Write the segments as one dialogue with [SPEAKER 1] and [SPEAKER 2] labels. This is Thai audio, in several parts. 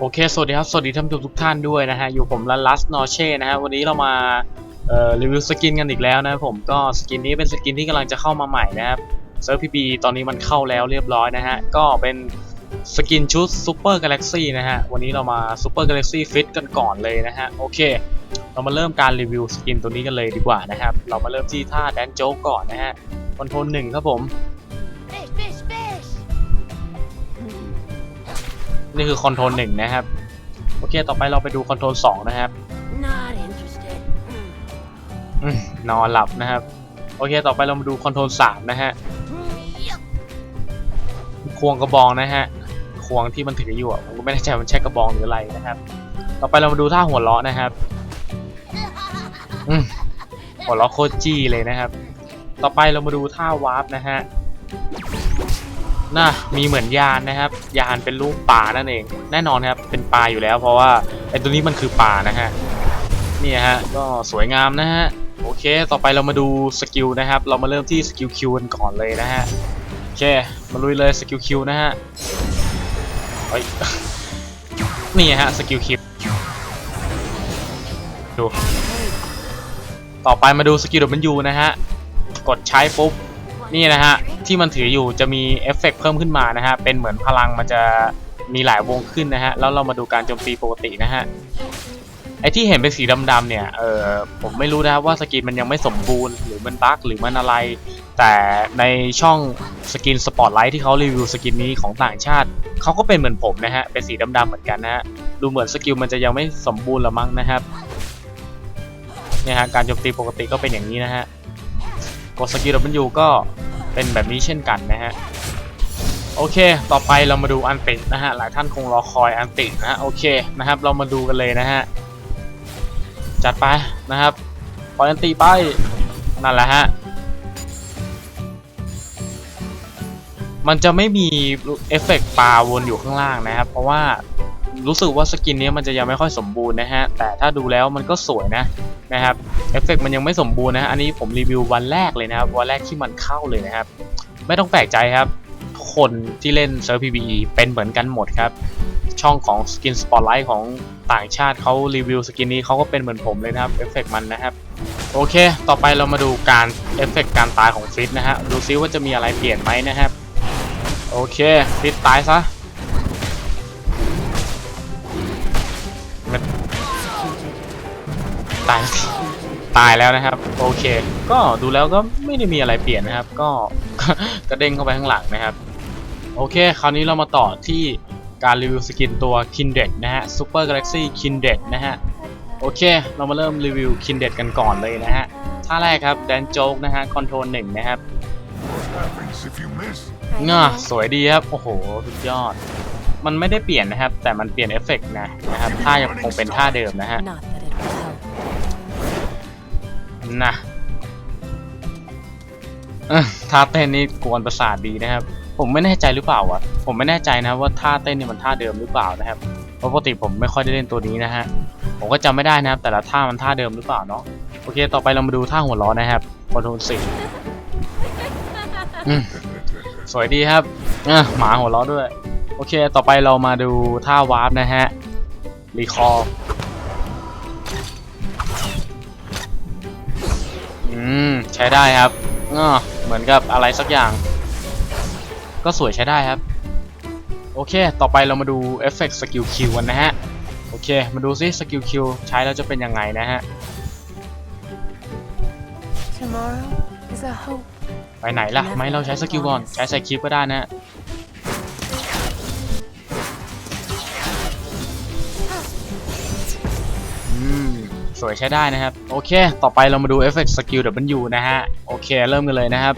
[SPEAKER 1] โอเค สวัสดีครับ สวัสดีท่านผู้ชมทุกท่านด้วยนะฮะ อยู่ผมลันลัสนอเช่นะฮะ วันนี้เรามารีวิวสกินกันอีกแล้วนะผมก็สกินนี้เป็นสกินที่กำลังจะเข้ามาใหม่นะครับเซิร์ฟพีบีตอนนี้มันเข้าแล้วเรียบร้อยนะฮะ ก็เป็นสกินชุดซูเปอร์กาแล็กซี่นะฮะ วันนี้เรามาซูเปอร์กาแล็กซี่ฟิตกันก่อนเลยนะฮะ โอเค เรามาเริ่มการรีวิวสกินตัวนี้กันเลยดีกว่านะครับ เรามาเริ่มที่ท่าแดนโจ๊กก่อนนะฮะคอนโทรลหนึ่งครับผม นี่คือคอนโทรลหนึ่งนะครับ โอเค ต่อไปเราไปดูคอนโทรลสองนะครับ
[SPEAKER 2] Not interested. Hmm.
[SPEAKER 1] อืมนอนหลับนะครับ โอเค ต่อไปเรามาดูคอนโทรลสามนะฮะ
[SPEAKER 2] Yup.
[SPEAKER 1] ควงกระบองนะฮะ ควงที่มันถืออยู่อะผมก็ไม่แน่ใจมันใช่กระบองหรืออะไรนะครับ ต่อไปเรามาดูท่าหัวเราะนะครับอืมหัวเราะโคตรจี้เลยนะครับ ต่อไปเรามาดูท่าวาร์ปนะฮะ น่ะมีเหมือนยานนะครับ ยานเป็นรูปปลานั่นเอง แน่นอนครับ เป็นปลาอยู่แล้ว เพราะว่าไอ้ตัวนี้มันคือปลานะฮะ นี่ฮะ ก็สวยงามนะฮะ โอเค ต่อไปเรามาดูสกิลนะครับ เรามาเริ่มที่สกิลคิวกันก่อนเลยนะฮะ โอเค มาลุยเลยสกิลคิวนะฮะเฮ้ยนี่ฮะสกิลคิวดู ต่อไปมาดูสกิลดับเบิลยูนะฮะ กดใช้ปุ๊บ นี่นะฮะที่มันถืออยู่จะมีเอฟเฟกต์เพิ่มขึ้นมานะฮะเป็นเหมือนพลังมันจะมีหลายวงขึ้นนะฮะแล้วเรามาดูการโจมตีปกตินะฮะไอที่เห็นเป็นสีดำๆเนี่ย เออผมไม่รู้นะครับว่าสกินมันยังไม่สมบูรณ์หรือมันบั๊กหรือมันอะไร แต่ในช่องสกินสปอตไลท์ที่เขารีวิวสกินนี้ของต่างชาติ เขาก็เป็นเหมือนผมนะฮะ เป็นสีดำๆเหมือนกันนะฮะ ดูเหมือนสกิลมันจะยังไม่สมบูรณ์ละมั้งนะครับ เนี่ยฮะ การโจมตีปกติก็เป็นอย่างนี้นะฮะ กดสกิล W ก็ เป็นแบบนี้เช่นกันนะฮะโอเค ต่อไปเรามาดูอันตินะฮะ หลายท่านคงรอคอยอันตินะฮะ โอเคนะครับ เรามาดูกันเลยนะฮะ จัดไปนะครับปล่อยอันติไปนั่นแหละฮะ มันจะไม่มีเอฟเฟกต์ปลาวนอยู่ข้างล่างนะครับ เพราะว่ารู้สึกว่าสกินนี้มันจะยังไม่ค่อยสมบูรณ์นะฮะ แต่ถ้าดูแล้วมันก็สวยนะ นะครับเอฟเฟกต์มันยังไม่สมบูรณ์นะฮะอันนี้ผมรีวิววันแรกเลยนะครับวันแรกที่มันเข้าเลยนะครับ ไม่ต้องแปลกใจครับ คนที่เล่นเซิร์ฟ PVE เป็นเหมือนกันหมดครับ ช่องของ Skin Spotlight ของต่างชาติเขารีวิวสกินนี้เขาก็เป็นเหมือนผมเลยนะครับเอฟเฟกต์มันนะครับโอเค ต่อไปเรามาดูการเอฟเฟกต์การตายของฟิตนะฮะดูซิว่าจะมีอะไรเปลี่ยนไหมนะครับ โอเค ฟิตตายซะ ตายสิตายแล้วนะครับ โอเค ก็ดูแล้วก็ไม่ได้มีอะไรเปลี่ยนนะครับ ก็กระเด้งเข้าไปข้างหลังนะครับ โอเค คราวนี้เรามาต่อที่การรีวิวสกินตัว Kindred นะฮะ Super Galaxy Kindred นะฮะ โอเค เรามาเริ่มรีวิว Kindred กันก่อนเลยนะฮะท่าแรกครับแดนโจ๊กนะฮะคอนโทรลหนึ่งนะครับง่าสวยดีครับ โอ้โห สุดยอด มันไม่ได้เปลี่ยนนะครับ แต่มันเปลี่ยนเอฟเฟกต์นะนะครับท่ายังคงเป็นท่าเดิมนะฮะ นะท่าเต้นนี่กวนประสาทดีนะครับ ผมไม่แน่ใจหรือเปล่าวะผมไม่แน่ใจนะว่าท่าเต้นนี่มันท่าเดิมหรือเปล่านะครับเพราะปกติผมไม่ค่อยได้เล่นตัวนี้นะฮะผมก็จำไม่ได้นะครับ แต่ละท่ามันท่าเดิมหรือเปล่าเนาะโอเค ต่อไปเรามาดูท่าหัวล้อนะครับคอนโทรลสี่สวยดีครับอะหมาหัวล้อด้วย โอเค ต่อไปเรามาดูท่าวาร์ปนะฮะรีคอร์ อืม ใช้ได้ครับอ่าเหมือนกับอะไรสักอย่าง ก็สวยใช้ได้ครับ โอเค ต่อไปเรามาดูเอฟเฟกต์สกิลคิวกันนะฮะ โอเค มาดูซิสกิลคิวใช้แล้วจะเป็นยังไงนะฮะ
[SPEAKER 2] Tomorrow is a hope.
[SPEAKER 1] ไปไหนล่ะ ไม่เราใช้สกิลก่อน ใช้ใส่คลิปก็ได้นะฮะ วยใช้ได้นะครับ โอเค ต่อไปเรามาดูเอฟเฟกต์สกิล W นะฮะ โอเค เริ่มกันเลยนะครับ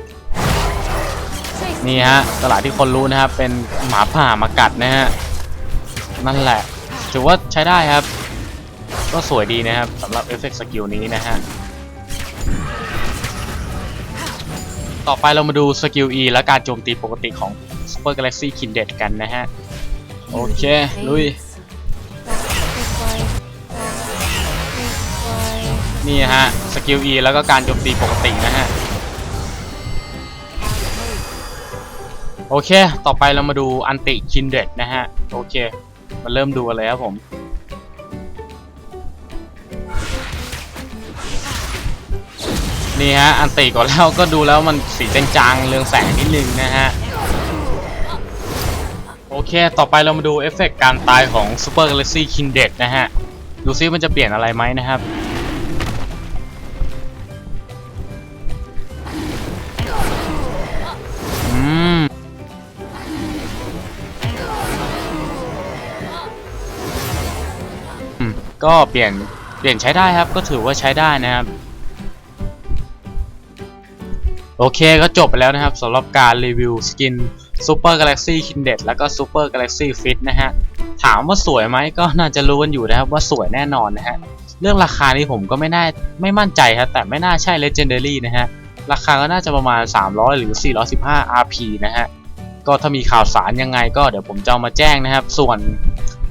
[SPEAKER 1] นี่ฮะ ตลาดที่คนรู้นะครับ เป็นหมาป่ามากัดนะฮะ นั่นแหละ ถือว่าใช้ได้ครับ ก็สวยดีนะครับสำหรับเอฟเฟกต์สกิลนี้นะฮะ ต่อไปเรามาดูสกิล E และการโจมตีปกติของ Super Galaxy Kindred กันนะฮะ โอเค ลุย นี่ฮะ สกิล E แล้วก็การโจมตีปกตินะฮะ โอเค ต่อไปเรามาดูอันติ Kindred นะฮะ โอเค มาเริ่มดูกันเลยครับผม นี่ฮะ อันติก่อนแล้วก็ดูแล้วมันสีจางๆเรืองแสงนิดนึงนะฮะโอเค ต่อไปเรามาดูเอฟเฟกต์การตายของ Super Galaxy Kindred นะฮะ ดูซิมันจะเปลี่ยนอะไรไหมนะครับ ก็เปลี่ยนเปลี่ยนใช้ได้ครับ ก็ถือว่าใช้ได้นะครับ โอเคก็จบไปแล้วนะครับสำหรับการรีวิวสกิน Super Galaxy Kindred แล้วก็ Super Galaxy Fit นะฮะ ถามว่าสวยไหมก็น่าจะรู้กันอยู่นะครับว่าสวยแน่นอนนะฮะ เรื่องราคานี้ผมก็ไม่น่าไม่มั่นใจครับแต่ไม่น่าใช่ Legendary นะฮะ ราคาก็น่าจะประมาณ 300 หรือ 415 RP นะฮะ ก็ถ้ามีข่าวสารยังไงก็เดี๋ยวผมจะเอามาแจ้งนะครับ ส่วน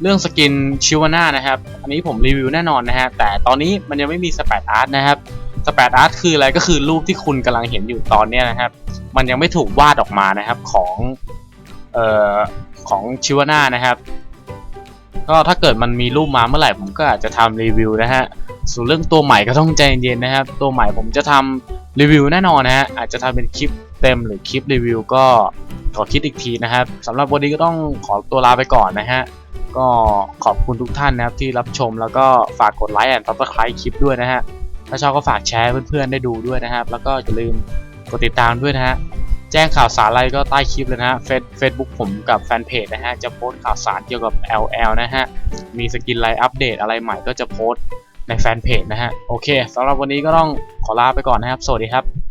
[SPEAKER 1] เรื่องสกินชิวาน่านะครับ อันนี้ผมรีวิวแน่นอนนะฮะ แต่ตอนนี้มันยังไม่มีสเปดอาร์ตนะครับ สเปดอาร์ตคืออะไรก็คือรูปที่คุณกำลังเห็นอยู่ตอนนี้นะครับ มันยังไม่ถูกวาดออกมานะครับของเอ่อของชิวาน่านะครับ ก็ถ้าเกิดมันมีรูปมาเมื่อไหร่ผมก็อาจจะทำรีวิวนะฮะ ส่วนเรื่องตัวใหม่ก็ต้องใจเย็นๆนะครับ ตัวใหม่ผมจะทำรีวิวแน่นอนนะฮะ อาจจะทำเป็นคลิปเต็มหรือคลิปรีวิวก็ขอคิดอีกทีนะครับสำหรับวันนี้ก็ต้องขอตัวลาไปก่อนนะฮะ ก็ขอบคุณทุกท่านนะครับที่รับชมแล้วก็ฝากกดไลค์แอนด์ซับสไครต์คลิปด้วยนะฮะ ถ้าชอบก็ฝากแชร์เพื่อนๆได้ดูด้วยนะครับ แล้วก็อย่าลืมกดติดตามด้วยนะฮะ แจ้งข่าวสารอะไรก็ใต้คลิปเลยนะฮะเฟซเฟซบุ๊กผมกับแฟนเพจนะฮะ จะโพสต์ข่าวสารเกี่ยวกับ LL นะฮะ มีสกินไลน์อัปเดตอะไรใหม่ก็จะโพสต์ในแฟนเพจนะฮะ โอเคสำหรับวันนี้ก็ต้องขอลาไปก่อนนะครับ สวัสดีครับ